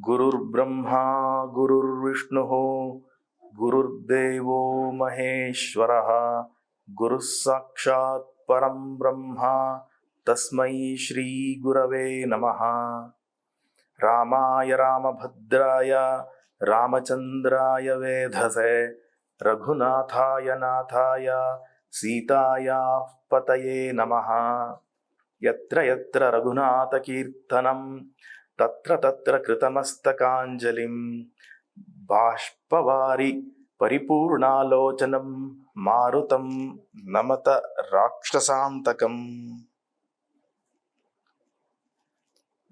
गुरुर्ब्रह्मा, गुरुर्विष्णुः, गुरुर्देवो महेश्वरः गुरुः साक्षात् परं ब्रह्म, तस्मै श्रीगुरवे नमः। रामाय रामभद्राय, रामचन्द्राय वेधसे, रघुनाथाय नाथाय, सीतायाः पतये नमः। यत्र यत्र रघुनाथकीर्तनं ತತ್ರ ತತ್ರ ಕೃತಮಸ್ತಕಾಂಜಲಿಂ ಬಾಷ್ಪವಾರಿ ಪರಿಪೂರ್ಣಾಲೋಚನಂ ಮಾರುತಂ ನಮತ ರಾಕ್ಷಸಾಂತಕಂ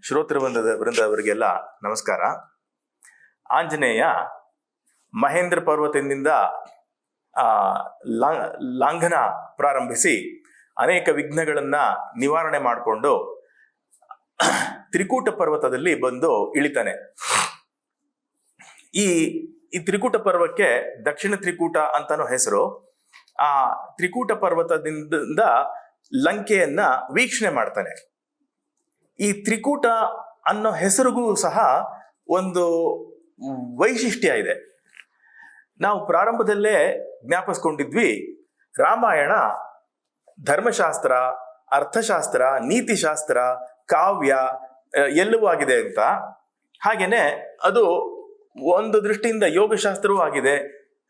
ಶ್ರೋತೃ ಬಂಧದ ವೃಂದ ಅವರಿಗೆಲ್ಲ ನಮಸ್ಕಾರ. ಆಂಜನೇಯ ಮಹೇಂದ್ರ ಪರ್ವತದಿಂದ ಲಾಂಘನ ಪ್ರಾರಂಭಿಸಿ ಅನೇಕ ವಿಘ್ನಗಳನ್ನು ನಿವಾರಣೆ ಮಾಡಿಕೊಂಡು ತ್ರಿಕೂಟ ಪರ್ವತದಲ್ಲಿ ಬಂದು ಇಳಿತಾನೆ. ಈ ಈ ತ್ರಿಕೂಟ ಪರ್ವಕ್ಕೆ ದಕ್ಷಿಣ ತ್ರಿಕೂಟ ಅಂತಾನೂ ಹೆಸರು. ಆ ತ್ರಿಕೂಟ ಪರ್ವತದಿಂದ ಲಂಕೆಯನ್ನ ವೀಕ್ಷಣೆ ಮಾಡ್ತಾನೆ. ಈ ತ್ರಿಕೂಟ ಅನ್ನೋ ಹೆಸರಿಗೂ ಸಹ ಒಂದು ವೈಶಿಷ್ಟ್ಯ ಇದೆ. ನಾವು ಪ್ರಾರಂಭದಲ್ಲೇ ಜ್ಞಾಪಿಸ್ಕೊಂಡಿದ್ವಿ, ರಾಮಾಯಣ, ಧರ್ಮಶಾಸ್ತ್ರ, ಅರ್ಥಶಾಸ್ತ್ರ, ನೀತಿಶಾಸ್ತ್ರ, ಕಾವ್ಯ ಎಲ್ಲವೂ ಆಗಿದೆ ಅಂತ. ಹಾಗೇನೆ ಅದು ಒಂದು ದೃಷ್ಟಿಯಿಂದ ಯೋಗಶಾಸ್ತ್ರವೂ ಆಗಿದೆ.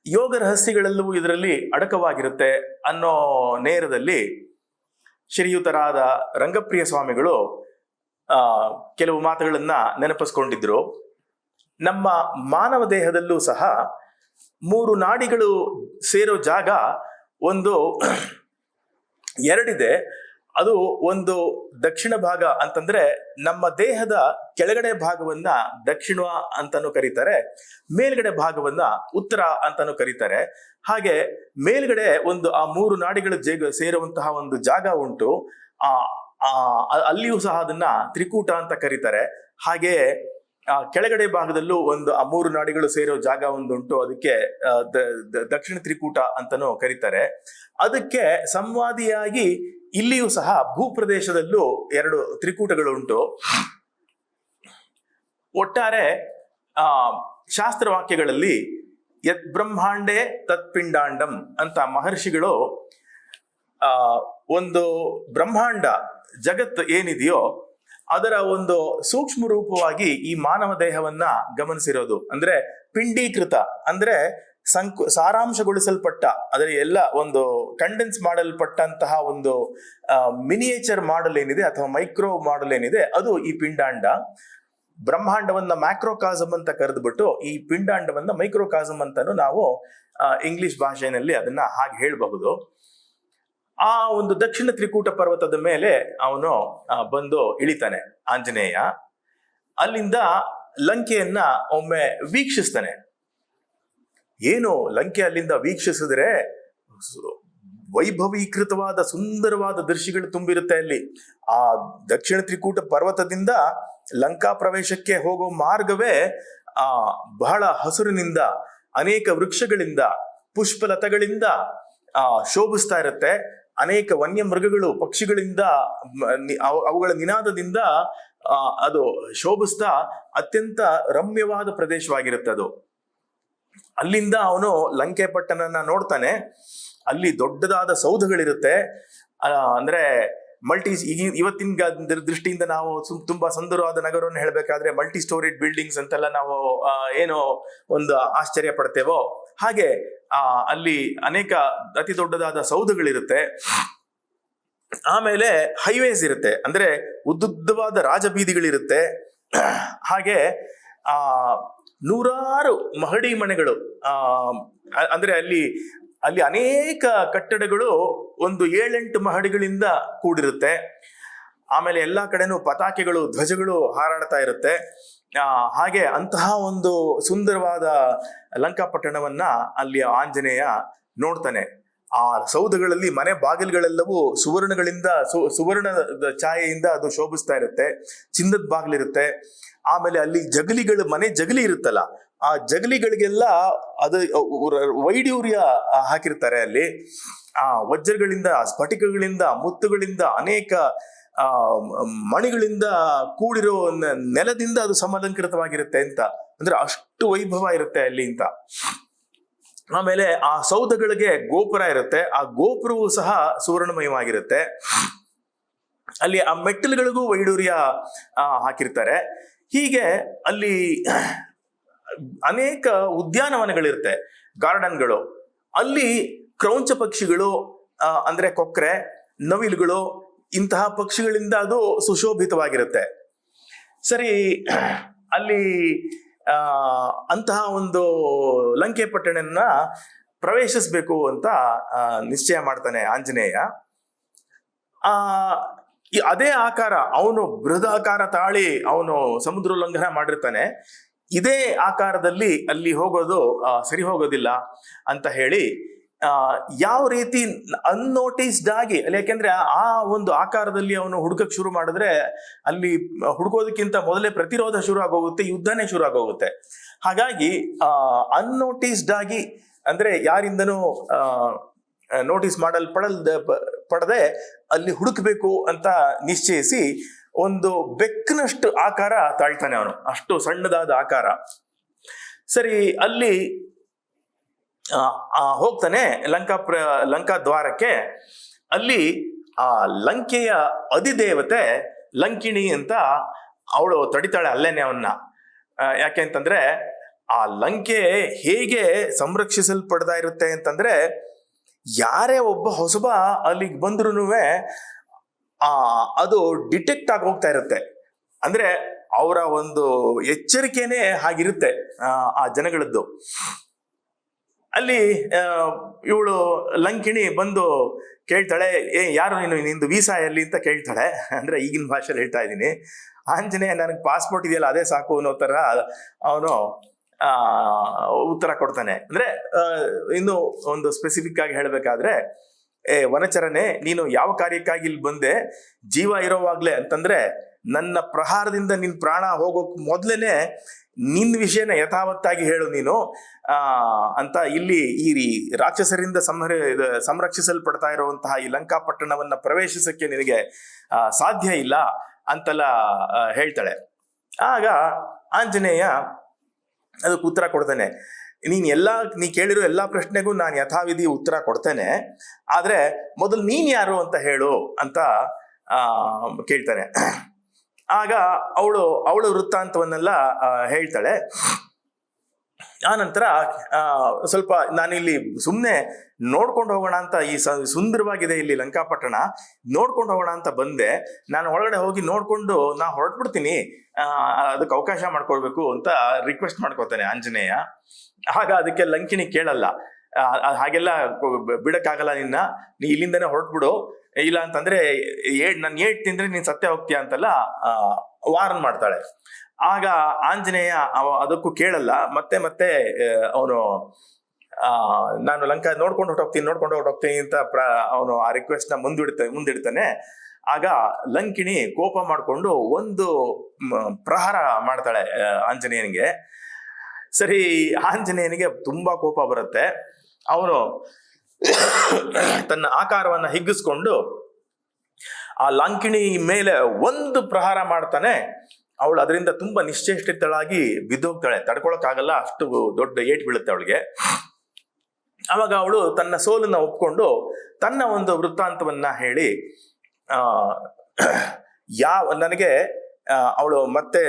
ಯೋಗ ರಹಸ್ಯಗಳೆಲ್ಲವೂ ಇದರಲ್ಲಿ ಅಡಕವಾಗಿರುತ್ತೆ ಅನ್ನೋ ನೇರದಲ್ಲಿ ಶ್ರೀಯುತರಾದ ರಂಗಪ್ರಿಯ ಸ್ವಾಮಿಗಳು ಕೆಲವು ಮಾತುಗಳನ್ನ ನೆನಪಿಸ್ಕೊಂಡಿದ್ರು. ನಮ್ಮ ಮಾನವ ದೇಹದಲ್ಲೂ ಸಹ ಮೂರು ನಾಡಿಗಳು ಸೇರೋ ಜಾಗ ಒಂದು ಎರಡಿದೆ. ಅದು ಒಂದು ದಕ್ಷಿಣ ಭಾಗ ಅಂತಂದ್ರೆ ನಮ್ಮ ದೇಹದ ಕೆಳಗಡೆ ಭಾಗವನ್ನ ದಕ್ಷಿಣ ಅಂತಾನು ಕರೀತಾರೆ, ಮೇಲ್ಗಡೆ ಭಾಗವನ್ನ ಉತ್ತರ ಅಂತಾನು ಕರೀತಾರೆ. ಹಾಗೆ ಮೇಲ್ಗಡೆ ಒಂದು ಆ ಮೂರು ನಾಡಿಗಳು ಜೇಗ ಸೇರುವಂತಹ ಒಂದು ಜಾಗ ಉಂಟು, ಆ ಅಲ್ಲಿಯೂ ಸಹ ಅದನ್ನ ತ್ರಿಕೂಟ ಅಂತ ಕರೀತಾರೆ. ಹಾಗೆಯೇ ಆ ಕೆಳಗಡೆ ಭಾಗದಲ್ಲೂ ಒಂದು ಆ ಮೂರು ನಾಡಿಗಳು ಸೇರೋ ಜಾಗ ಒಂದುಂಟು. ಅದಕ್ಕೆ ದಕ್ಷಿಣ ತ್ರಿಕೂಟ ಅಂತಾನೂ ಕರೀತಾರೆ. ಅದಕ್ಕೆ ಸಂವಾದಿಯಾಗಿ ಇಲ್ಲಿಯೂ ಸಹ ಭೂಪ್ರದೇಶದಲ್ಲೂ ಎರಡು ತ್ರಿಕೂಟಗಳು ಉಂಟು ಒಟ್ಟಾರೆ, ಆ ಶಾಸ್ತ್ರವಾಕ್ಯಗಳಲ್ಲಿ ಯತ್ ಬ್ರಹ್ಮಾಂಡೇ ತತ್ಪಿಂಡಾಂಡಂ ಅಂತ ಮಹರ್ಷಿಗಳು, ಆ, ಒಂದು ಬ್ರಹ್ಮಾಂಡ ಜಗತ್ತು ಏನಿದೆಯೋ ಅದರ ಒಂದು ಸೂಕ್ಷ್ಮ ರೂಪವಾಗಿ ಈ ಮಾನವ ದೇಹವನ್ನ ಗಮನಿಸಿರೋದು. ಅಂದ್ರೆ ಪಿಂಡೀಕೃತ, ಅಂದ್ರೆ ಸಂಕು, ಸಾರಾಂಶಗೊಳಿಸಲ್ಪಟ್ಟ ಅದರ ಎಲ್ಲ ಒಂದು ಕಂಡೆನ್ಸ್ ಮಾಡಲ್ಪಟ್ಟಂತಹ ಒಂದು ಮಿನಿಯೇಚರ್ ಮಾಡೆಲ್ ಏನಿದೆ ಅಥವಾ ಮೈಕ್ರೋ ಮಾಡಲ್ ಏನಿದೆ, ಅದು ಈ ಪಿಂಡಾಂಡ. ಬ್ರಹ್ಮಾಂಡವನ್ನ ಮ್ಯಾಕ್ರೋಕಾಸಮ್ ಅಂತ ಕರೆದ್ಬಿಟ್ಟು ಈ ಪಿಂಡಾಂಡವನ್ನ ಮೈಕ್ರೋಕಾಸಮ್ ಅಂತಾನು ನಾವು ಇಂಗ್ಲಿಷ್ ಭಾಷೆಯಲ್ಲಿ ಅದನ್ನ ಹಾಗೆ ಹೇಳಬಹುದು. ಆ ಒಂದು ದಕ್ಷಿಣ ತ್ರಿಕೂಟ ಪರ್ವತದ ಮೇಲೆ ಅವನು ಬಂದು ಇಳಿತಾನೆ. ಆಂಜನೇಯ ಅಲ್ಲಿಂದ ಲಂಕೆಯನ್ನ ಒಮ್ಮೆ ವೀಕ್ಷಿಸ್ತಾನೆ. ಏನು ಲಂಕೆ ಅಲ್ಲಿಂದ ವೀಕ್ಷಿಸಿದ್ರೆ ವೈಭವೀಕೃತವಾದ ಸುಂದರವಾದ ದೃಶ್ಯಗಳು ತುಂಬಿರುತ್ತೆ ಅಲ್ಲಿ. ಆ ದಕ್ಷಿಣ ತ್ರಿಕೂಟ ಪರ್ವತದಿಂದ ಲಂಕಾ ಪ್ರವೇಶಕ್ಕೆ ಹೋಗೋ ಮಾರ್ಗವೇ, ಆ, ಬಹಳ ಹಸುರಿನಿಂದ, ಅನೇಕ ವೃಕ್ಷಗಳಿಂದ, ಪುಷ್ಪಲತಗಳಿಂದ, ಆ, ಶೋಭಿಸ್ತಾ ಇರುತ್ತೆ. ಅನೇಕ ವನ್ಯ ಮೃಗಗಳು ಪಕ್ಷಿಗಳಿಂದ ಅವುಗಳ ನಿನಾದದಿಂದ ಅದು ಶೋಭಿಸ್ತಾ ಅತ್ಯಂತ ರಮ್ಯವಾದ ಪ್ರದೇಶವಾಗಿರುತ್ತೆ ಅದು. ಅಲ್ಲಿಂದ ಅವನು ಲಂಕೆ ಪಟ್ಟಣನ ನೋಡ್ತಾನೆ. ಅಲ್ಲಿ ದೊಡ್ಡದಾದ ಸೌಧಗಳಿರುತ್ತೆ. ಅಂದ್ರೆ ಮಲ್ಟಿ ಇವತ್ತಿನ ದೃಷ್ಟಿಯಿಂದ ನಾವು ತುಂಬಾ ಸುಂದರವಾದ ನಗರವನ್ನು ಹೇಳಬೇಕಾದ್ರೆ ಮಲ್ಟಿ ಸ್ಟೋರಿಡ್ ಬಿಲ್ಡಿಂಗ್ಸ್ ಅಂತೆಲ್ಲ ನಾವು ಏನೋ ಒಂದು ಆಶ್ಚರ್ಯ ಪಡ್ತೇವೋ? ಹಾಗೆ, ಆ, ಅಲ್ಲಿ ಅನೇಕ ಅತಿ ದೊಡ್ಡದಾದ ಸೌಧಗಳಿರುತ್ತೆ. ಆಮೇಲೆ ಹೈವೇಸ್ ಇರುತ್ತೆ. ಅಂದ್ರೆ ಉದ್ದುದ್ದವಾದ ರಾಜಬೀದಿಗಳಿರುತ್ತೆ. ಹಾಗೆ, ಆ, ನೂರಾರು ಮಹಡಿ ಮನೆಗಳು, ಆ, ಅಂದ್ರೆ ಅಲ್ಲಿ ಅಲ್ಲಿ ಅನೇಕ ಕಟ್ಟಡಗಳು ಒಂದು ಏಳೆಂಟು ಮಹಡಿಗಳಿಂದ ಕೂಡಿರುತ್ತೆ. ಆಮೇಲೆ ಎಲ್ಲಾ ಕಡೆನೂ ಪತಾಕೆಗಳು, ಧ್ವಜಗಳು ಹಾರಾಡ್ತಾ ಇರುತ್ತೆ. ಹಾಗೆ ಅಂತಹ ಒಂದು ಸುಂದರವಾದ ಲಂಕಾಪಟ್ಟಣವನ್ನ ಅಲ್ಲಿ ಆಂಜನೇಯ ನೋಡ್ತಾನೆ. ಆ ಸೌಧಗಳಲ್ಲಿ ಮನೆ ಬಾಗಿಲುಗಳೆಲ್ಲವೂ ಸುವರ್ಣಗಳಿಂದ ಸು- ಸುವರ್ಣದ ಛಾಯೆಯಿಂದ ಅದು ಶೋಭಿಸ್ತಾ ಇರುತ್ತೆ, ಚಿನ್ನದ ಬಾಗಿಲಿರುತ್ತೆ. ಆಮೇಲೆ ಅಲ್ಲಿ ಜಗಲಿಗಳು, ಮನೆ ಜಗಲಿ ಇರುತ್ತಲ್ಲ, ಆ ಜಗಲಿಗಳಿಗೆಲ್ಲ ಅದು ವೈಡೂರ್ಯ ಹಾಕಿರ್ತಾರೆ ಅಲ್ಲಿ. ಆ ವಜ್ರಗಳಿಂದ, ಸ್ಫಟಿಕಗಳಿಂದ, ಮುತ್ತುಗಳಿಂದ ಅನೇಕ ಮಣಿಗಳಿಂದ ಕೂಡಿರೋ ನೆಲದಿಂದ ಅದು ಸಮಲಂಕೃತವಾಗಿರುತ್ತೆ ಅಂತ. ಅಂದ್ರೆ ಅಷ್ಟು ವೈಭವ ಇರುತ್ತೆ ಅಲ್ಲಿ ಅಂತ. ಆಮೇಲೆ ಆ ಸೌಧಗಳಿಗೆ ಗೋಪುರ ಇರುತ್ತೆ. ಆ ಗೋಪುರವು ಸಹ ಸುವರ್ಣಮಯವಾಗಿರುತ್ತೆ. ಅಲ್ಲಿ ಆ ಮೆಟ್ಟಿಲುಗಳಿಗೂ ವೈಡೂರ್ಯ ಹಾಕಿರ್ತಾರೆ. ಹೀಗೆ ಅಲ್ಲಿ ಅನೇಕ ಉದ್ಯಾನವನಗಳಿರುತ್ತೆ, ಗಾರ್ಡನ್ಗಳು. ಅಲ್ಲಿ ಕ್ರೌಂಚ ಪಕ್ಷಿಗಳು ಅಂದ್ರೆ ಕೊಕ್ರೆ, ನವಿಲುಗಳು ಇಂತಹ ಪಕ್ಷಿಗಳಿಂದ ಅದು ಸುಶೋಭಿತವಾಗಿರುತ್ತೆ. ಸರಿ, ಅಲ್ಲಿ ಅಂತಹ ಒಂದು ಲಂಕೆ ಪಟ್ಟಣನ ಪ್ರವೇಶಿಸಬೇಕು ಅಂತ ನಿಶ್ಚಯ ಮಾಡ್ತಾನೆ ಆಂಜನೇಯ. ಆ ಅದೇ ಆಕಾರ, ಅವನು ಬೃಹದಾಕಾರ ತಾಳಿ ಅವನು ಸಮುದ್ರ ಉಲ್ಲಂಘನ ಮಾಡಿರ್ತಾನೆ. ಇದೇ ಆಕಾರದಲ್ಲಿ ಅಲ್ಲಿ ಹೋಗೋದು ಸರಿ ಹೋಗೋದಿಲ್ಲ ಅಂತ ಹೇಳಿ ಯಾವ ರೀತಿ ಅನ್ನೋಟಿಸ್ಡ್ ಆಗಿ, ಅಲ್ಲಿ ಯಾಕೆಂದ್ರೆ ಆ ಒಂದು ಆಕಾರದಲ್ಲಿ ಅವನು ಹುಡುಕಕ್ ಶುರು ಮಾಡಿದ್ರೆ ಅಲ್ಲಿ ಹುಡುಕೋದಕ್ಕಿಂತ ಮೊದಲೇ ಪ್ರತಿರೋಧ ಶುರು ಆಗೋಗುತ್ತೆ, ಯುದ್ಧನೇ ಶುರು ಆಗೋಗುತ್ತೆ. ಹಾಗಾಗಿ ಅನ್ನೋಟಿಸ್ಡ್ ಆಗಿ, ಅಂದ್ರೆ ಯಾರಿಂದನೂ ನೋಟಿಸ್ ಮಾಡಲ್ಪಡಲ್ದ, ಪಡದೆ ಅಲ್ಲಿ ಹುಡುಕಬೇಕು ಅಂತ ನಿಶ್ಚಯಿಸಿ ಒಂದು ಬೆಕ್ಕನಷ್ಟು ಆಕಾರ ತಾಳ್ತಾನೆ ಅವನು. ಅಷ್ಟು ಸಣ್ಣದಾದ ಆಕಾರ. ಸರಿ, ಅಲ್ಲಿ ಹೋಗ್ತಾನೆ ಲಂಕಾ ಪ್ರ ಲಂಕಾ ದ್ವಾರಕ್ಕೆ. ಅಲ್ಲಿ ಆ ಲಂಕೆಯ ಅಧಿದೇವತೆ ಲಂಕಿಣಿ ಅಂತ ಅವಳು ತಡಿತಾಳೆ ಅಲ್ಲೇನೆ ಅವನ್ನ ಯಾಕೆ ಅಂತಂದ್ರೆ ಆ ಲಂಕೆ ಹೇಗೆ ಸಂರಕ್ಷಿಸಲ್ಪಡ್ತಾ ಇರುತ್ತೆ ಅಂತಂದ್ರೆ ಯಾರೇ ಒಬ್ಬ ಹೊಸಬ ಅಲ್ಲಿಗೆ ಬಂದ್ರು ಆ ಅದು ಡಿಟೆಕ್ಟ್ ಆಗಿ ಹೋಗ್ತಾ ಇರುತ್ತೆ. ಅಂದ್ರೆ ಅವರ ಒಂದು ಎಚ್ಚರಿಕೆನೇ ಹಾಗಿರುತ್ತೆ ಆ, ಆ ಜನಗಳದ್ದು. ಅಲ್ಲಿ ಇವಳು ಲಂಕಿಣಿ ಬಂದು ಕೇಳ್ತಾಳೆ, ಏ, ಯಾರು ನೀನು ನಿಂದು ವೀಸಾ ಎಲ್ಲಿ? ಅಂತ ಕೇಳ್ತಾಳೆ. ಅಂದರೆ ಈಗಿನ ಭಾಷೆಯಲ್ಲಿ ಹೇಳ್ತಾ ಇದ್ದೀನಿ. ಆಂಜನೇಯ, ನನಗೆ ಪಾಸ್ಪೋರ್ಟ್ ಇದೆಯಲ್ಲ, ಅದೇ ಸಾಕು ಅನ್ನೋ ಥರ ಅವನು ಉತ್ತರ ಕೊಡ್ತಾನೆ. ಅಂದರೆ ಇನ್ನು ಒಂದು ಸ್ಪೆಸಿಫಿಕ್ ಆಗಿ ಹೇಳಬೇಕಾದ್ರೆ, ಏ, ವನಚರನೆ, ನೀನು ಯಾವ ಕಾರ್ಯಕ್ಕಾಗಿ ಇಲ್ಲಿ ಬಂದೆ? ಜೀವ ಇರೋವಾಗಲೇ. ಅಂತಂದ್ರೆ, ನನ್ನ ಪ್ರಹಾರದಿಂದ ನಿನ್ನ ಪ್ರಾಣ ಹೋಗೋಕೆ ಮೊದ್ಲೇನೆ ನಿನ್ ವಿಷಯನ ಯಥಾವತ್ತಾಗಿ ಹೇಳು ನೀನು. ಅಂತ ಇಲ್ಲಿ ಈ ರಾಕ್ಷಸರಿಂದ ಸಂಹರ ಸಂರಕ್ಷಿಸಲ್ಪಡ್ತಾ ಇರುವಂತಹ ಈ ಲಂಕಾಪಟ್ಟಣವನ್ನ ಪ್ರವೇಶಿಸಕ್ಕೆ ನಿನಗೆ ಸಾಧ್ಯ ಇಲ್ಲ ಅಂತೆಲ್ಲ ಹೇಳ್ತಾಳೆ. ಆಗ ಆಂಜನೇಯ ಅದಕ್ಕೆ ಉತ್ತರ ಕೊಡ್ತಾನೆ. ನೀನ್ ಎಲ್ಲಾ, ನೀ ಕೇಳಿರೋ ಎಲ್ಲಾ ಪ್ರಶ್ನೆಗೂ ನಾನು ಯಥಾವಿಧಿ ಉತ್ತರ ಕೊಡ್ತೇನೆ. ಆದ್ರೆ ಮೊದಲು ನೀನ್ ಯಾರು ಅಂತ ಹೇಳು ಅಂತ ಕೇಳ್ತಾನೆ. ಆಗ ಅವಳು, ಅವಳ ವೃತ್ತಾಂತವನ್ನೆಲ್ಲ ಹೇಳ್ತಾಳೆ. ಆ ನಂತರ ಸ್ವಲ್ಪ ನಾನಿಲ್ಲಿ ಸುಮ್ಮನೆ ನೋಡ್ಕೊಂಡು ಹೋಗೋಣ ಅಂತ ಈ ಸುಂದರವಾಗಿದೆ ಇಲ್ಲಿ ಲಂಕಾಪಟ್ಟಣ, ನೋಡ್ಕೊಂಡು ಹೋಗೋಣ ಅಂತ ಬಂದೆ. ನಾನು ಒಳಗಡೆ ಹೋಗಿ ನೋಡ್ಕೊಂಡು ನಾ ಹೊರಟ್ಬಿಡ್ತೀನಿ. ಅದಕ್ಕೆ ಅವಕಾಶ ಮಾಡ್ಕೊಳ್ಬೇಕು ಅಂತ ರಿಕ್ವೆಸ್ಟ್ ಮಾಡ್ಕೋತಾನೆ ಆಂಜನೇಯ. ಆಗ ಅದಕ್ಕೆ ಲಂಕಿನಿ ಕೇಳಲ್ಲ. ಹಾಗೆಲ್ಲ ಬಿಡಕ್ಕಾಗಲ್ಲ ನಿನ್ನ. ನೀ ಇಲ್ಲಿಂದನೇ ಹೊರಟ್ಬಿಡು. ಇಲ್ಲ ಅಂತಂದ್ರೆ, ಏಡ್, ನನ್ ಏಟ್ ತಿಂದ್ರೆ ನೀನ್ ಸತ್ಯ ಹೋಗ್ತೀಯ ಅಂತೆಲ್ಲ ವಾರನ್ ಮಾಡ್ತಾಳೆ. ಆಗ ಆಂಜನೇಯ ಅದಕ್ಕೂ ಕೇಳಲ್ಲ, ಮತ್ತೆ ಮತ್ತೆ ಅವನು ನಾನು ಲಂಕಾ ನೋಡ್ಕೊಂಡು ಹೊರಟೋಗ್ತೀನಿ ನೋಡ್ಕೊಂಡು ಹೊರಟೋಗ್ತೀನಿ ಅಂತ ಪ್ರ, ಅವನು ಆ ರಿಕ್ವೆಸ್ಟ್ನ ಮುಂದಿಡ್ತ, ಮುಂದಿಡ್ತಾನೆ. ಆಗ ಲಂಕಿಣಿ ಕೋಪ ಮಾಡಿಕೊಂಡು ಒಂದು ಪ್ರಹಾರ ಮಾಡ್ತಾಳೆ ಆಂಜನೇಯನಿಗೆ. ಸರಿ, ಆಂಜನೇಯನಿಗೆ ತುಂಬಾ ಕೋಪ ಬರುತ್ತೆ. ಅವನು ತನ್ನ ಆಕಾರವನ್ನು ಹಿಗ್ಗಿಸ್ಕೊಂಡು ಆ ಲಾಂಕಿಣಿ ಮೇಲೆ ಒಂದು ಪ್ರಹಾರ ಮಾಡ್ತಾನೆ. ಅವಳು ಅದರಿಂದ ತುಂಬಾ ನಿಶ್ಚೇಷ್ಟಿತಳಾಗಿ ಬಿದ್ದೋಗ್ತಾಳೆ. ತಡ್ಕೊಳಕ್ಕಾಗಲ್ಲ, ಅಷ್ಟು ದೊಡ್ಡ ಏಟ್ ಬೀಳುತ್ತೆ ಅವಳಿಗೆ. ಅವಾಗ ಅವಳು ತನ್ನ ಸೋಲನ್ನ ಒಪ್ಕೊಂಡು ತನ್ನ ಒಂದು ವೃತ್ತಾಂತವನ್ನ ಹೇಳಿ, ಆ ಯಾವ ನನಗೆ ಅವಳು ಮತ್ತೆ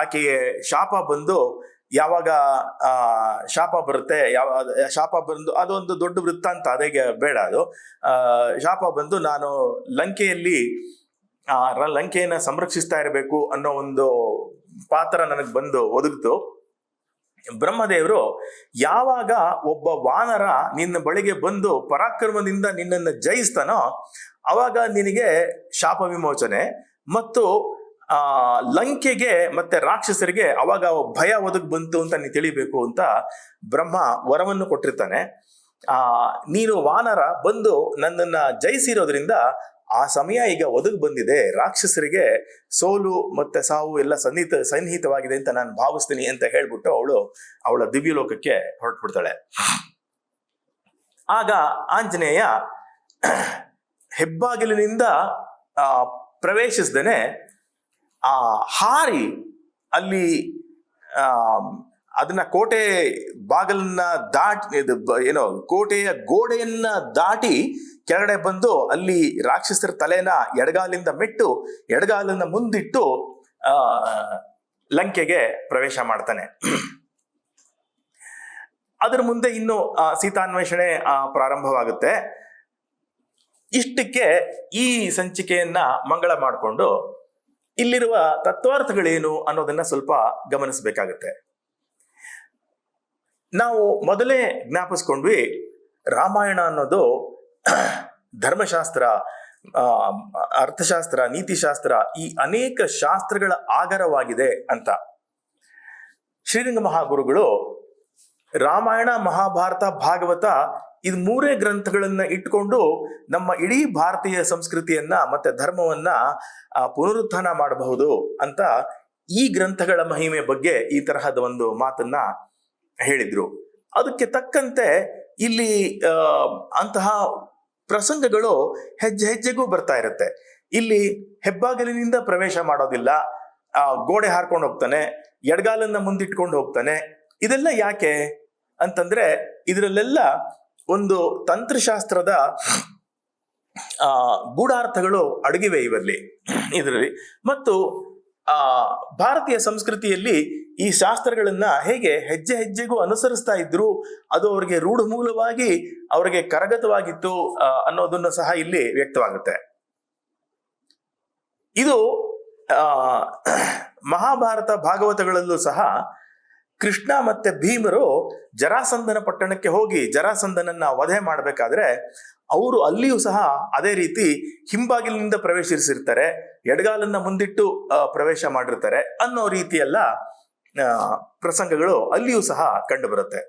ಆಕೆಗೆ ಶಾಪ ಬಂದು ಯಾವಾಗ, ಆ, ಶಾಪ ಬರುತ್ತೆ, ಯಾವ, ಶಾಪ ಬಂದು, ಅದೊಂದು ದೊಡ್ಡ ವೃತ್ತ ಅಂತ ಅದೇ ಬೇಡ ಅದು. ಶಾಪ ಬಂದು ನಾನು ಲಂಕೆಯಲ್ಲಿ, ಆ ಲಂಕೆಯನ್ನ ಸಂರಕ್ಷಿಸ್ತಾ ಇರಬೇಕು ಅನ್ನೋ ಒಂದು ಪಾತ್ರ ನನಗೆ ಬಂದು ಒದಗಿತು. ಬ್ರಹ್ಮದೇವರು ಯಾವಾಗ ಒಬ್ಬ ವಾನರ ನಿನ್ನ ಬಳಿಗೆ ಬಂದು ಪರಾಕ್ರಮದಿಂದ ನಿನ್ನನ್ನು ಜಯಿಸ್ತಾನೋ, ಅವಾಗ ನಿನಗೆ ಶಾಪ ವಿಮೋಚನೆ ಮತ್ತು ಆ, ಲಂಕೆಗೆ ಮತ್ತೆ ರಾಕ್ಷಸರಿಗೆ ಅವಾಗ ಭಯ ಒದಗಿ ಬಂತು ಅಂತ ನೀ ತಿಳಿಬೇಕು ಅಂತ ಬ್ರಹ್ಮ ವರವನ್ನು ಕೊಟ್ಟಿರ್ತಾನೆ. ಆ, ನೀನು ವಾನರ ಬಂದು ನನ್ನನ್ನ ಜಯಿಸಿರೋದ್ರಿಂದ ಆ ಸಮಯ ಈಗ ಒದಗಿ ಬಂದಿದೆ. ರಾಕ್ಷಸರಿಗೆ ಸೋಲು ಮತ್ತೆ ಸಾವು ಎಲ್ಲ ಸನ್ನಿಹಿತ, ಸನ್ನಿಹಿತವಾಗಿದೆ ಅಂತ ನಾನು ಭಾವಿಸ್ತೀನಿ ಅಂತ ಹೇಳ್ಬಿಟ್ಟು ಅವಳು ಅವಳ ದಿವ್ಯಲೋಕಕ್ಕೆ ಹೊರಟ್ಬಿಡ್ತಾಳೆ. ಆಗ ಆಂಜನೇಯ ಹೆಬ್ಬಾಗಿಲಿನಿಂದ ಪ್ರವೇಶಿಸ್ದೇನೆ ಆ ಹಾರಿ ಅಲ್ಲಿ ಅದನ್ನ ಕೋಟೆ ಬಾಗಿಲನ್ನ ದಾಟಿ ಏನೋ, ಕೋಟೆಯ ಗೋಡೆಯನ್ನ ದಾಟಿ ಕೆಳಗಡೆ ಬಂದು ಅಲ್ಲಿ ರಾಕ್ಷಸರ ತಲೆನ ಎಡಗಾಲಿಂದ ಮೆಟ್ಟು, ಎಡಗಾಲನ್ನ ಮುಂದಿಟ್ಟು, ಆ, ಲಂಕೆಗೆ ಪ್ರವೇಶ ಮಾಡ್ತಾನೆ. ಅದರ ಮುಂದೆ ಇನ್ನು ಸೀತಾನ್ವೇಷಣೆ ಪ್ರಾರಂಭವಾಗುತ್ತೆ. ಇಷ್ಟಕ್ಕೆ ಈ ಸಂಚಿಕೆಯನ್ನ ಮಂಗಳ ಮಾಡಿಕೊಂಡು ಇಲ್ಲಿರುವ ತತ್ವಾರ್ಥಗಳೇನು ಅನ್ನೋದನ್ನ ಸ್ವಲ್ಪ ಗಮನಿಸಬೇಕಾಗತ್ತೆ. ನಾವು ಮೊದಲೇ ಜ್ಞಾಪಿಸ್ಕೊಂಡ್ವಿ ರಾಮಾಯಣ ಅನ್ನೋದು ಧರ್ಮಶಾಸ್ತ್ರ ಅರ್ಥಶಾಸ್ತ್ರ, ನೀತಿಶಾಸ್ತ್ರ ಈ ಅನೇಕ ಶಾಸ್ತ್ರಗಳ ಆಗರವಾಗಿದೆ ಅಂತ. ಶ್ರೀರಂಗ ಮಹಾಗುರುಗಳು ರಾಮಾಯಣ, ಮಹಾಭಾರತ, ಭಾಗವತ ಇದು ಮೂರೇ ಗ್ರಂಥಗಳನ್ನ ಇಟ್ಕೊಂಡು ನಮ್ಮ ಇಡೀ ಭಾರತೀಯ ಸಂಸ್ಕೃತಿಯನ್ನ ಮತ್ತೆ ಧರ್ಮವನ್ನ ಪುನರುತ್ಥಾನ ಮಾಡಬಹುದು ಅಂತ ಈ ಗ್ರಂಥಗಳ ಮಹಿಮೆ ಬಗ್ಗೆ ಈ ತರಹದ ಒಂದು ಮಾತನ್ನ ಹೇಳಿದ್ರು. ಅದಕ್ಕೆ ತಕ್ಕಂತೆ ಇಲ್ಲಿ ಅಂತಹ ಪ್ರಸಂಗಗಳು ಹೆಜ್ಜೆ ಹೆಜ್ಜೆಗೂ ಬರ್ತಾ ಇರುತ್ತೆ. ಇಲ್ಲಿ ಹೆಬ್ಬಾಗಿಲಿನಿಂದ ಪ್ರವೇಶ ಮಾಡೋದಿಲ್ಲ ಗೋಡೆ ಹಾರ್ಕೊಂಡು ಹೋಗ್ತಾನೆ, ಎಡಗಾಲನ್ನ ಮುಂದಿಟ್ಕೊಂಡು ಹೋಗ್ತಾನೆ. ಇದೆಲ್ಲ ಯಾಕೆ ಅಂತಂದ್ರೆ, ಇದರಲ್ಲೆಲ್ಲ ಒಂದು ತಂತ್ರಶಾಸ್ತ್ರದ, ಆ, ಗೂಢಾರ್ಥಗಳು ಅಡಗಿವೆ ಇವರಲ್ಲಿ, ಇದರಲ್ಲಿ. ಮತ್ತು, ಆ, ಭಾರತೀಯ ಸಂಸ್ಕೃತಿಯಲ್ಲಿ ಈ ಶಾಸ್ತ್ರಗಳನ್ನ ಹೇಗೆ ಹೆಜ್ಜೆ ಹೆಜ್ಜೆಗೂ ಅನುಸರಿಸ್ತಾ ಇದ್ರು, ಅದು ಅವರಿಗೆ ರೂಢಮೂಲವಾಗಿ ಅವರಿಗೆ ಕರಗತವಾಗಿತ್ತು ಅನ್ನೋದನ್ನು ಸಹ ಇಲ್ಲಿ ವ್ಯಕ್ತವಾಗುತ್ತೆ. ಇದು ಮಹಾಭಾರತ ಭಾಗವತಗಳಲ್ಲೂ ಸಹ ಕೃಷ್ಣ ಮತ್ತೆ ಭೀಮರು ಜರಾಸಂಧನ ಪಟ್ಟಣಕ್ಕೆ ಹೋಗಿ ಜರಾಸಂಧನನ್ನ ವಧೆ ಮಾಡಬೇಕಾದ್ರೆ ಅವರು ಅಲ್ಲಿಯೂ ಸಹ ಅದೇ ರೀತಿ ಹಿಂಬಾಗಿಲಿನಿಂದ ಪ್ರವೇಶಿಸಿರ್ತಾರೆ, ಎಡಗಾಲನ್ನ ಮುಂದಿಟ್ಟು ಪ್ರವೇಶ ಮಾಡಿರ್ತಾರೆ ಅನ್ನೋ ರೀತಿಯೆಲ್ಲ ಪ್ರಸಂಗಗಳು ಅಲ್ಲಿಯೂ ಸಹ ಕಂಡು ಬರುತ್ತೆ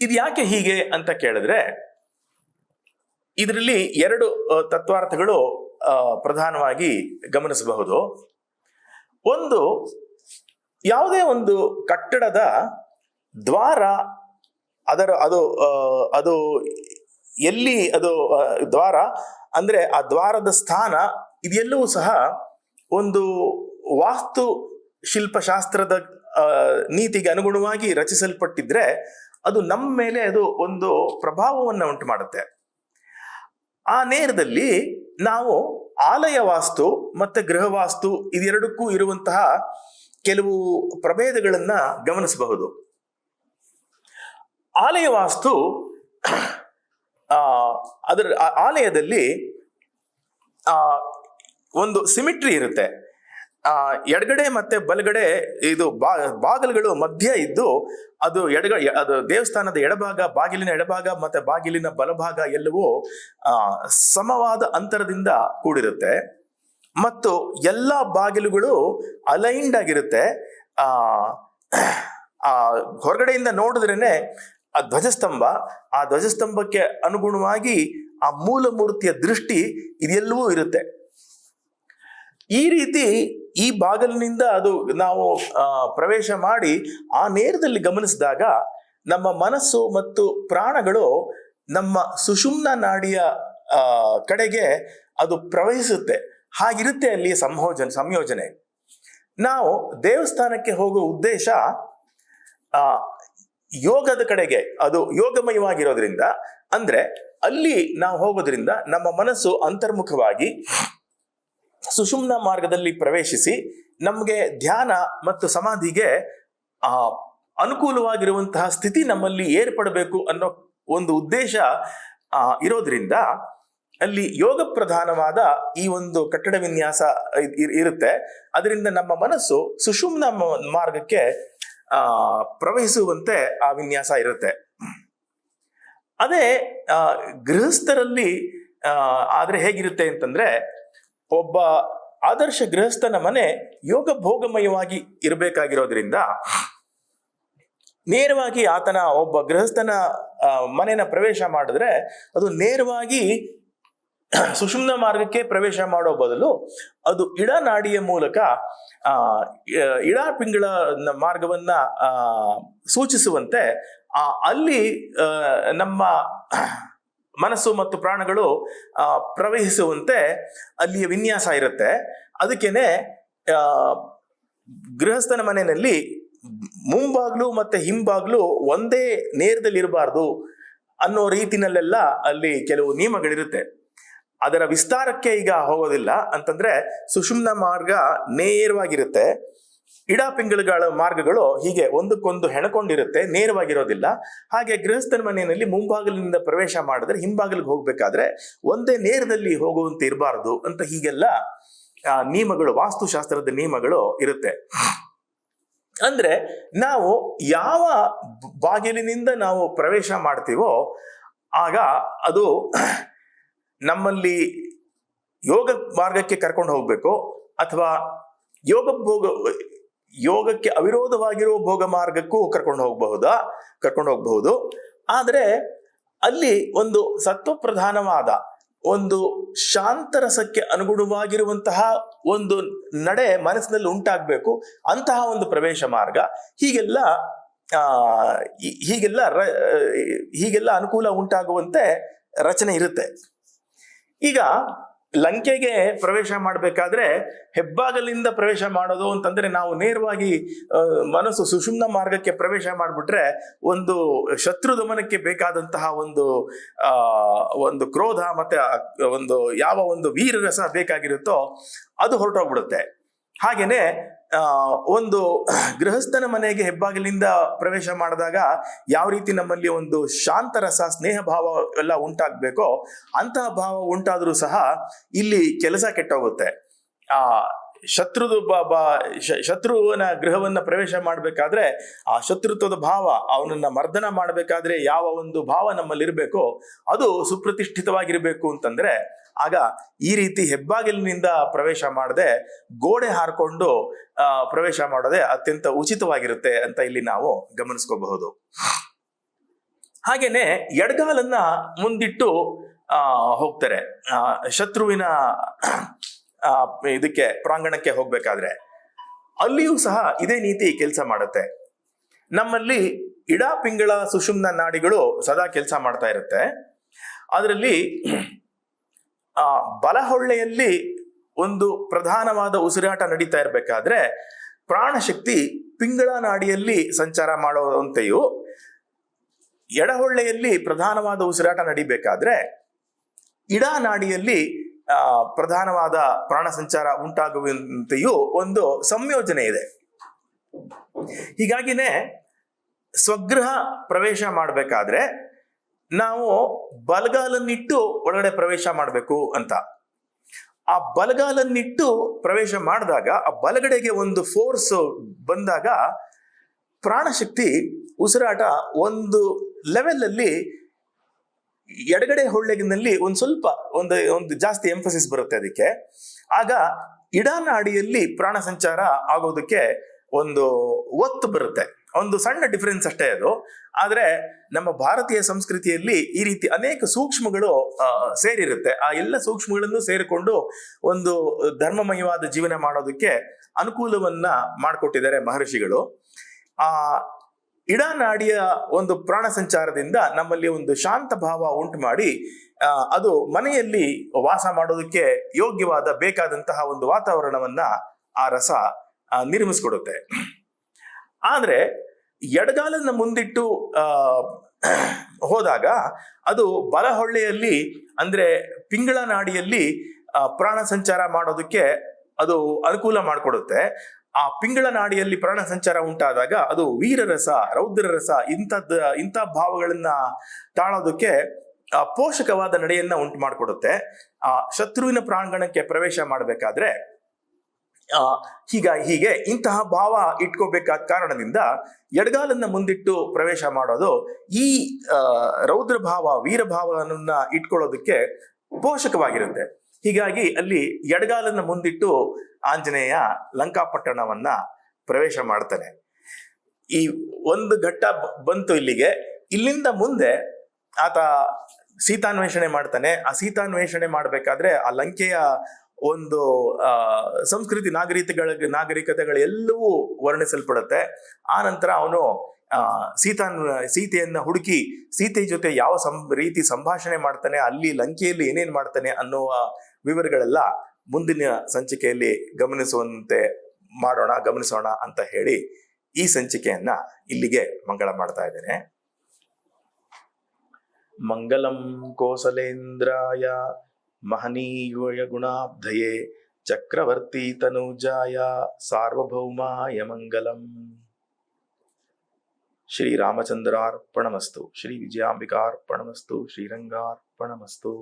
ಇದು ಯಾಕೆ ಹೀಗೆ ಅಂತ ಕೇಳಿದ್ರೆ, ಇದರಲ್ಲಿ ಎರಡು ತತ್ವಾರ್ಥಗಳು ಪ್ರಧಾನವಾಗಿ ಗಮನಿಸಬಹುದು. ಒಂದು ಯಾವುದೇ ಒಂದು ಕಟ್ಟಡದ ದ್ವಾರ, ಅದರ ಅದು ಅದು ಎಲ್ಲಿ, ಅದು ದ್ವಾರ, ಅಂದ್ರೆ ಆ ದ್ವಾರದ ಸ್ಥಾನ, ಇದೆಲ್ಲವೂ ಸಹ ಒಂದು ವಾಸ್ತು ಶಿಲ್ಪಶಾಸ್ತ್ರದ ನೀತಿಗೆ ಅನುಗುಣವಾಗಿ ರಚಿಸಲ್ಪಟ್ಟಿದ್ರೆ ಅದು ನಮ್ಮ ಮೇಲೆ ಅದು ಒಂದು ಪ್ರಭಾವವನ್ನು ಉಂಟು ಮಾಡುತ್ತೆ. ಆ ನೇರದಲ್ಲಿ ನಾವು ಆಲಯ ವಾಸ್ತು ಮತ್ತೆ ಗೃಹ ವಾಸ್ತು ಇದೆರಡಕ್ಕೂ ಇರುವಂತಹ ಕೆಲವು ಪ್ರಭೇದಗಳನ್ನ ಗಮನಿಸಬಹುದು. ಆಲಯ ವಾಸ್ತು ಅದರ ಆಲಯದಲ್ಲಿ ಒಂದು ಸಿಮಿಟ್ರಿ ಇರುತ್ತೆ. ಆ, ಎಡಗಡೆ ಮತ್ತೆ ಬಲಗಡೆ ಇದು ಬಾ, ಬಾಗಿಲುಗಳು ಮಧ್ಯ ಇದ್ದು, ಅದು ಎಡಗ, ಅದು ದೇವಸ್ಥಾನದ ಎಡಭಾಗ, ಬಾಗಿಲಿನ ಎಡಭಾಗ ಮತ್ತೆ ಬಾಗಿಲಿನ ಬಲಭಾಗ ಎಲ್ಲವೂ ಸಮವಾದ ಅಂತರದಿಂದ ಕೂಡಿರುತ್ತೆ. ಮತ್ತು ಎಲ್ಲ ಬಾಗಿಲುಗಳು ಅಲೈನ್ಡ್ ಆಗಿರುತ್ತೆ. ಆ ಆ, ಹೊರಗಡೆಯಿಂದ ನೋಡಿದ್ರೇನೆ ಆ ಧ್ವಜಸ್ತಂಭ. ಆ ಧ್ವಜಸ್ತಂಭಕ್ಕೆ ಅನುಗುಣವಾಗಿ ಆ ಮೂಲ ಮೂರ್ತಿಯ ದೃಷ್ಟಿ ಇದೆಲ್ಲವೂ ಇರುತ್ತೆ. ಈ ರೀತಿ ಈ ಬಾಗಿಲಿನಿಂದ ಅದು ನಾವು ಪ್ರವೇಶ ಮಾಡಿ ಆ ನೇರದಲ್ಲಿ ಗಮನಿಸಿದಾಗ ನಮ್ಮ ಮನಸ್ಸು ಮತ್ತು ಪ್ರಾಣಗಳು ನಮ್ಮ ಸುಷುಮ್ನ ನಾಡಿಯ ಕಡೆಗೆ ಅದು ಪ್ರವಹಿಸುತ್ತೆ. ಹಾಗಿರುತ್ತೆ ಅಲ್ಲಿ ಸಂಯೋಜನೆ ಸಂಯೋಜನೆ. ನಾವು ದೇವಸ್ಥಾನಕ್ಕೆ ಹೋಗುವ ಉದ್ದೇಶ ಯೋಗದ ಕಡೆಗೆ, ಅದು ಯೋಗಮಯವಾಗಿರೋದ್ರಿಂದ, ಅಂದ್ರೆ ಅಲ್ಲಿ ನಾವು ಹೋಗೋದ್ರಿಂದ ನಮ್ಮ ಮನಸ್ಸು ಅಂತರ್ಮುಖವಾಗಿ ಸುಷುಮ್ನ ಮಾರ್ಗದಲ್ಲಿ ಪ್ರವೇಶಿಸಿ ನಮಗೆ ಧ್ಯಾನ ಮತ್ತು ಸಮಾಧಿಗೆ, ಆ, ಅನುಕೂಲವಾಗಿರುವಂತಹ ಸ್ಥಿತಿ ನಮ್ಮಲ್ಲಿ ಏರ್ಪಡಬೇಕು ಅನ್ನೋ ಒಂದು ಉದ್ದೇಶ ಇರೋದ್ರಿಂದ ಅಲ್ಲಿ ಯೋಗ ಪ್ರಧಾನವಾದ ಈ ಒಂದು ಕಟ್ಟಡ ವಿನ್ಯಾಸ ಇರ್- ಇರುತ್ತೆ. ಅದರಿಂದ ನಮ್ಮ ಮನಸ್ಸು ಸುಷುಮ್ನ ಮಾರ್ಗಕ್ಕೆ, ಆ, ಪ್ರವಹಿಸುವಂತೆ ಆ ವಿನ್ಯಾಸ ಇರುತ್ತೆ. ಅದೇ ಗೃಹಸ್ಥರಲ್ಲಿ ಆದ್ರೆ ಹೇಗಿರುತ್ತೆ ಅಂತಂದ್ರೆ, ಒಬ್ಬ ಆದರ್ಶ ಗೃಹಸ್ಥನ ಮನೆ ಯೋಗ ಭೋಗಮಯವಾಗಿ ಇರಬೇಕಾಗಿರೋದ್ರಿಂದ, ನೇರವಾಗಿ ಆತನ ಒಬ್ಬ ಗೃಹಸ್ಥನ ಮನೆನ ಪ್ರವೇಶ ಮಾಡಿದ್ರೆ ಅದು ನೇರವಾಗಿ ಸುಷುಮ್ನ ಮಾರ್ಗಕ್ಕೆ ಪ್ರವೇಶ ಮಾಡೋ ಬದಲು ಅದು ಇಡನಾಡಿಯ ಮೂಲಕ, ಆ ಪಿಂಗಳ ಮಾರ್ಗವನ್ನ ಸೂಚಿಸುವಂತೆ, ಆ, ಅಲ್ಲಿ ನಮ್ಮ ಮನಸ್ಸು ಮತ್ತು ಪ್ರಾಣಗಳು ಪ್ರವಹಿಸುವಂತೆ ಅಲ್ಲಿಯ ವಿನ್ಯಾಸ ಇರುತ್ತೆ. ಅದಕ್ಕೇನೆ ಗೃಹಸ್ಥನ ಮನೆಯಲ್ಲಿ ಮುಂಬಾಗ್ಲು ಮತ್ತೆ ಹಿಂಬಾಗ್ಲು ಒಂದೇ ನೇರದಲ್ಲಿ ಇರಬಾರ್ದು ಅನ್ನೋ ರೀತಿನಲ್ಲೆಲ್ಲ ಅಲ್ಲಿ ಕೆಲವು ನಿಯಮಗಳಿರುತ್ತೆ. ಅದರ ವಿಸ್ತಾರಕ್ಕೆ ಈಗ ಹೋಗೋದಿಲ್ಲ ಅಂತಂದ್ರೆ ಸುಷುಮ್ನ ಮಾರ್ಗ ನೇರವಾಗಿರುತ್ತೆ. ಇಡಾ ಪಿಂಗಳುಗಳ ಮಾರ್ಗಗಳು ಹೀಗೆ ಒಂದಕ್ಕೊಂದು ಹೆಣಕೊಂಡಿರುತ್ತೆ, ನೇರವಾಗಿರೋದಿಲ್ಲ. ಹಾಗೆ ಗೃಹಸ್ಥನ ಮನೆಯಲ್ಲಿ ಮುಂಭಾಗಲಿನಿಂದ ಪ್ರವೇಶ ಮಾಡಿದ್ರೆ ಹಿಂಭಾಗಲಿಗೆ ಹೋಗ್ಬೇಕಾದ್ರೆ ಒಂದೇ ನೇರದಲ್ಲಿ ಹೋಗುವಂತೆ ಇರಬಾರದು ಅಂತ ಹೀಗೆಲ್ಲ ನಿಯಮಗಳು, ವಾಸ್ತುಶಾಸ್ತ್ರದ ನಿಯಮಗಳು ಇರುತ್ತೆ. ಅಂದ್ರೆ ನಾವು ಯಾವ ಬಾಗಿಲಿನಿಂದ ನಾವು ಪ್ರವೇಶ ಮಾಡ್ತೀವೋ ಆಗ ಅದು ನಮ್ಮಲ್ಲಿ ಯೋಗ ಮಾರ್ಗಕ್ಕೆ ಕರ್ಕೊಂಡು ಹೋಗಬೇಕು ಅಥವಾ ಯೋಗ ಭೋಗ, ಯೋಗಕ್ಕೆ ಅವಿರೋಧವಾಗಿರೋ ಭೋಗ ಮಾರ್ಗಕ್ಕೂ ಕರ್ಕೊಂಡು ಹೋಗಬಹುದಾ? ಕರ್ಕೊಂಡು ಹೋಗಬಹುದು. ಆದರೆ ಅಲ್ಲಿ ಒಂದು ಸತ್ವ ಪ್ರಧಾನವಾದ ಒಂದು ಶಾಂತರಸಕ್ಕೆ ಅನುಗುಣವಾಗಿರುವಂತಹ ಒಂದು ನಡೆ ಮನಸ್ಸಿನಲ್ಲಿ ಉಂಟಾಗಬೇಕು. ಅಂತಹ ಒಂದು ಪ್ರವೇಶ ಮಾರ್ಗ. ಹೀಗೆಲ್ಲ ಹೀಗೆಲ್ಲ ಹೀಗೆಲ್ಲ ಅನುಕೂಲ ಉಂಟಾಗುವಂತೆ ರಚನೆ ಇರುತ್ತೆ. ಈಗ ಲಂಕೆಗೆ ಪ್ರವೇಶ ಮಾಡಬೇಕಾದ್ರೆ ಹೆಬ್ಬಾಗಲಿಂದ ಪ್ರವೇಶ ಮಾಡೋದು ಅಂತಂದ್ರೆ ನಾವು ನೇರವಾಗಿ ಮನಸ್ಸು ಸುಷುಮ್ನ ಮಾರ್ಗಕ್ಕೆ ಪ್ರವೇಶ ಮಾಡಿಬಿಟ್ರೆ ಒಂದು ಶತ್ರು ದಮನಕ್ಕೆ ಬೇಕಾದಂತಹ ಒಂದು ಒಂದು ಕ್ರೋಧ ಮತ್ತೆ ಒಂದು ಯಾವ ಒಂದು ವೀರರಸ ಬೇಕಾಗಿರುತ್ತೋ ಅದು ಹೊರಟೋಗ್ಬಿಡುತ್ತೆ. ಹಾಗೇನೆ ಒಂದು ಗೃಹಸ್ಥನ ಮನೆಗೆ ಹೆಬ್ಬಾಗಿಲಿಂದ ಪ್ರವೇಶ ಮಾಡಿದಾಗ ಯಾವ ರೀತಿ ನಮ್ಮಲ್ಲಿ ಒಂದು ಶಾಂತರಸ ಸ್ನೇಹ ಭಾವ ಎಲ್ಲ ಉಂಟಾಗಬೇಕೋ ಅಂತಹ ಭಾವ ಉಂಟಾದರೂ ಸಹ ಇಲ್ಲಿ ಕೆಲಸ ಕೆಟ್ಟೋಗುತ್ತೆ. ಆ, ಶತ್ರುದು ಬ- ಗೃಹವನ್ನ ಪ್ರವೇಶ ಮಾಡಬೇಕಾದ್ರೆ ಆ ಶತ್ರುತ್ವದ ಭಾವ, ಅವನನ್ನ ಮರ್ದನ ಮಾಡಬೇಕಾದ್ರೆ ಯಾವ ಒಂದು ಭಾವ ನಮ್ಮಲ್ಲಿರಬೇಕೋ ಅದು ಸುಪ್ರತಿಷ್ಠಿತವಾಗಿರಬೇಕು ಅಂತಂದ್ರೆ ಆಗ ಈ ರೀತಿ ಹೆಬ್ಬಾಗಿಲಿನಿಂದ ಪ್ರವೇಶ ಮಾಡದೆ ಗೋಡೆ ಹಾರ್ಕೊಂಡು ಪ್ರವೇಶ ಮಾಡೋದೇ ಅತ್ಯಂತ ಉಚಿತವಾಗಿರುತ್ತೆ ಅಂತ ಇಲ್ಲಿ ನಾವು ಗಮನಿಸ್ಕೋಬಹುದು. ಹಾಗೇನೆ ಎಡಗಾಲನ್ನ ಮುಂದಿಟ್ಟು ಹೋಗ್ತಾರೆ. ಶತ್ರುವಿನ ಇದಕ್ಕೆ ಪ್ರಾಂಗಣಕ್ಕೆ ಹೋಗ್ಬೇಕಾದ್ರೆ. ಅಲ್ಲಿಯೂ ಸಹ ಇದೇ ನೀತಿ ಕೆಲಸ ಮಾಡುತ್ತೆ. ನಮ್ಮಲ್ಲಿ ಇಡಾ ಪಿಂಗಳ ಸುಷುಮ್ನ ನಾಡಿಗಳು ಸದಾ ಕೆಲಸ ಮಾಡ್ತಾ ಇರುತ್ತೆ. ಅದರಲ್ಲಿ ಆ ಬಲಹೊಳ್ಳೆಯಲ್ಲಿ ಒಂದು ಪ್ರಧಾನವಾದ ಉಸಿರಾಟ ನಡೀತಾ ಇರಬೇಕಾದ್ರೆ ಪ್ರಾಣಶಕ್ತಿ ಪಿಂಗಳ ನಾಡಿಯಲ್ಲಿ ಸಂಚಾರ ಮಾಡುವಂತೆಯೂ ಎಡಹೊಳ್ಳೆಯಲ್ಲಿ ಪ್ರಧಾನವಾದ ಉಸಿರಾಟ ನಡಿಬೇಕಾದ್ರೆ ಇಡಾ ನಾಡಿಯಲ್ಲಿ ಪ್ರಧಾನವಾದ ಪ್ರಾಣ ಸಂಚಾರ ಉಂಟಾಗುವಂತೆಯೂ ಒಂದು ಸಂಯೋಜನೆ ಇದೆ. ಹೀಗಾಗಿನೇ ಸ್ವಗೃಹ ಪ್ರವೇಶ ಮಾಡಬೇಕಾದ್ರೆ ನಾವು ಬಲಗಾಲನ್ನಿಟ್ಟು ಒಳಗಡೆ ಪ್ರವೇಶ ಮಾಡಬೇಕು ಅಂತ. ಆ ಬಲಗಾಲನ್ನಿಟ್ಟು ಪ್ರವೇಶ ಮಾಡಿದಾಗ, ಆ ಬಲಗಡೆಗೆ ಒಂದು ಫೋರ್ಸ್ ಬಂದಾಗ ಪ್ರಾಣಶಕ್ತಿ ಉಸಿರಾಟ ಒಂದು ಲೆವೆಲ್ ಅಲ್ಲಿ ಎಡಗಡೆ ಹೊಳ್ಳೆಗಿನಲ್ಲಿ ಒಂದು ಸ್ವಲ್ಪ ಒಂದು ಒಂದು ಜಾಸ್ತಿ ಎಂಫಸಿಸ್ ಬರುತ್ತೆ ಅದಕ್ಕೆ. ಆಗ ಇಡಾನಾಡಿಯಲ್ಲಿ ಪ್ರಾಣ ಸಂಚಾರ ಆಗೋದಕ್ಕೆ ಒಂದು ಒತ್ತು ಬರುತ್ತೆ. ಒಂದು ಸಣ್ಣ ಡಿಫರೆನ್ಸ್ ಅಷ್ಟೇ ಅದು. ಆದರೆ ನಮ್ಮ ಭಾರತೀಯ ಸಂಸ್ಕೃತಿಯಲ್ಲಿ ಈ ರೀತಿ ಅನೇಕ ಸೂಕ್ಷ್ಮಗಳು ಸೇರಿರುತ್ತೆ. ಆ ಎಲ್ಲ ಸೂಕ್ಷ್ಮಗಳನ್ನು ಸೇರಿಕೊಂಡು ಒಂದು ಧರ್ಮಮಯವಾದ ಜೀವನ ಮಾಡೋದಕ್ಕೆ ಅನುಕೂಲವನ್ನ ಮಾಡಿಕೊಟ್ಟಿದ್ದಾರೆ ಮಹರ್ಷಿಗಳು. ಆ, ಇಡಾನಾಡಿಯ ಒಂದು ಪ್ರಾಣ ಸಂಚಾರದಿಂದ ನಮ್ಮಲ್ಲಿ ಒಂದು ಶಾಂತ ಭಾವ ಉಂಟು ಮಾಡಿ ಅದು ಮನೆಯಲ್ಲಿ ವಾಸ ಮಾಡೋದಕ್ಕೆ ಯೋಗ್ಯವಾದ ಬೇಕಾದಂತಹ ಒಂದು ವಾತಾವರಣವನ್ನ ಆ ರಸ ನಿರ್ಮಿಸ್ಕೊಡುತ್ತೆ. ಆದ್ರೆ ಎಡಗಾಲನ್ನ ಮುಂದಿಟ್ಟು ಹೋದಾಗ ಅದು ಬಲಹೊಳ್ಳೆಯಲ್ಲಿ ಅಂದ್ರೆ ಪಿಂಗಳ ನಾಡಿಯಲ್ಲಿ ಪ್ರಾಣ ಸಂಚಾರ ಮಾಡೋದಕ್ಕೆ ಅದು ಅನುಕೂಲ ಮಾಡಿಕೊಡುತ್ತೆ. ಆ ಪಿಂಗಳ ನಾಡಿಯಲ್ಲಿ ಪ್ರಾಣ ಸಂಚಾರ ಉಂಟಾದಾಗ ಅದು ವೀರರಸ, ರೌದ್ರರಸ ಇಂಥದ್ದು, ಇಂಥ ಭಾವಗಳನ್ನ ತಾಳೋದಕ್ಕೆ ಪೋಷಕವಾದ ನಡೆಯನ್ನ ಉಂಟು ಮಾಡಿಕೊಡುತ್ತೆ. ಆ, ಶತ್ರುವಿನ ಪ್ರಾಂಗಣಕ್ಕೆ ಪ್ರವೇಶ ಮಾಡಬೇಕಾದ್ರೆ ಹೀಗ ಹೀಗೆ ಇಂತಹ ಭಾವ ಇಟ್ಕೋಬೇಕಾದ ಕಾರಣದಿಂದ ಎಡಗಾಲನ್ನ ಮುಂದಿಟ್ಟು ಪ್ರವೇಶ ಮಾಡೋದು ಈ ರೌದ್ರ ಭಾವ ವೀರ ಭಾವನನ್ನ ಇಟ್ಕೊಳ್ಳೋದಕ್ಕೆ ಪೋಷಕವಾಗಿರುತ್ತೆ. ಹೀಗಾಗಿ ಅಲ್ಲಿ ಎಡಗಾಲನ್ನ ಮುಂದಿಟ್ಟು ಆಂಜನೇಯ ಲಂಕಾಪಟ್ಟಣವನ್ನ ಪ್ರವೇಶ ಮಾಡ್ತಾನೆ. ಈ ಒಂದು ಘಟ್ಟ ಬಂತು ಇಲ್ಲಿಗೆ. ಇಲ್ಲಿಂದ ಮುಂದೆ ಆತ ಸೀತಾನ್ವೇಷಣೆ ಮಾಡ್ತಾನೆ. ಆ ಸೀತಾನ್ವೇಷಣೆ ಮಾಡಬೇಕಾದ್ರೆ ಆ ಲಂಕೆಯ ಒಂದು ಸಂಸ್ಕೃತಿ ಸಂಸ್ಕೃತಿ ನಾಗರಿಕತೆಗಳು ಎಲ್ಲವೂ ವರ್ಣಿಸಲ್ಪಡುತ್ತೆ. ಆ ನಂತರ ಅವನು ಸೀತಾ ಸೀತೆಯನ್ನ ಹುಡುಕಿ, ಸೀತೆ ಜೊತೆ ಯಾವ ಸಂ, ರೀತಿ ಸಂಭಾಷಣೆ ಮಾಡ್ತಾನೆ, ಅಲ್ಲಿ ಲಂಕೆಯಲ್ಲಿ ಏನೇನು ಮಾಡ್ತಾನೆ ಅನ್ನುವ ವಿವರಗಳೆಲ್ಲ ಮುಂದಿನ ಸಂಚಿಕೆಯಲ್ಲಿ ಗಮನಿಸುವಂತೆ ಮಾಡೋಣ, ಗಮನಿಸೋಣ ಅಂತ ಹೇಳಿ ಈ ಸಂಚಿಕೆಯನ್ನ ಇಲ್ಲಿಗೆ ಮಂಗಳ ಮಾಡ್ತಾ ಇದ್ದೇನೆ. ಮಂಗಲಂ ಕೋಸಲೇಂದ್ರಾಯ మహనీయోయ గుణాబ్ధయే చక్రవర్తి తనూజాయ సార్వభౌమాయ మంగళం శ్రీ రామచంద్రార్పణమస్తు శ్రీ విజయాంబికార్పణమస్తు శ్రీరంగార్పణమస్తు.